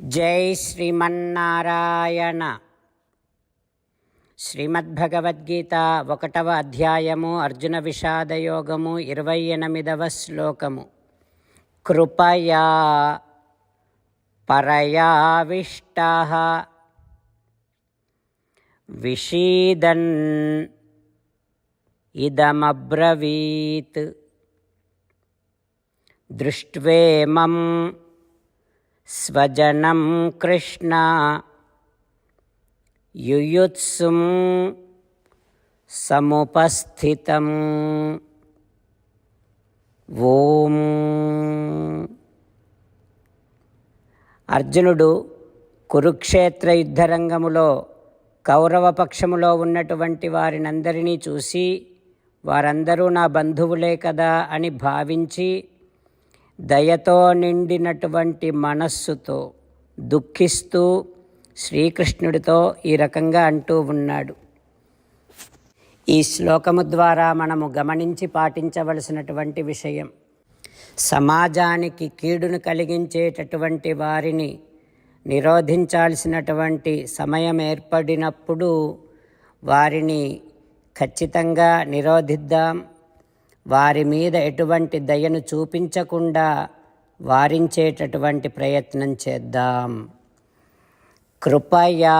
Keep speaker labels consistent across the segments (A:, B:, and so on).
A: జై శ్రీమన్నారాయణ. శ్రీమద్భగవద్గీత ఒకటవ అధ్యాయము అర్జున విషాదయోగము ఇరవై ఎనిమిదవ శ్లోకము. కృపయా పరయావిష్ట విషీదన్ ఇదమబ్రవీత్. దృష్ట్వేమం స్వజనం కృష్ణ. యుయుత్సుం సముపస్థితం. ఓం. అర్జునుడు కురుక్షేత్ర యుద్ధరంగములో కౌరవ పక్షములో ఉన్నటువంటి వారినందరినీ చూసి వారందరూ నా బంధువులే కదా అని భావించి దయతో నిండినటువంటి మనస్సుతో దుఃఖిస్తూ శ్రీకృష్ణుడితో ఈ రకంగా అంటూ ఉన్నాడు. ఈ శ్లోకము ద్వారా మనము గమనించి పాటించవలసినటువంటి విషయం సమాజానికి కీడును కలిగించేటటువంటి వారిని నిరోధించాల్సినటువంటి సమయం ఏర్పడినప్పుడు వారిని ఖచ్చితంగా నిరోధిద్దాం. వారి మీద ఎటువంటి దయను చూపించకుండా వారించేటటువంటి ప్రయత్నం చేద్దాం. కృపయా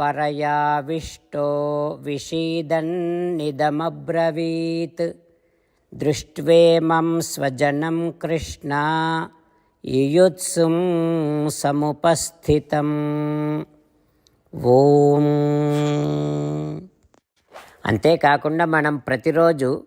A: పరయా విష్టో విషీదన్ నిదమబ్రవీత్. దృష్ట్వేమం స్వజనం కృష్ణ యుయుత్సుం సముపస్థితం. ఓం. అంతేకాకుండా మనం ప్రతిరోజు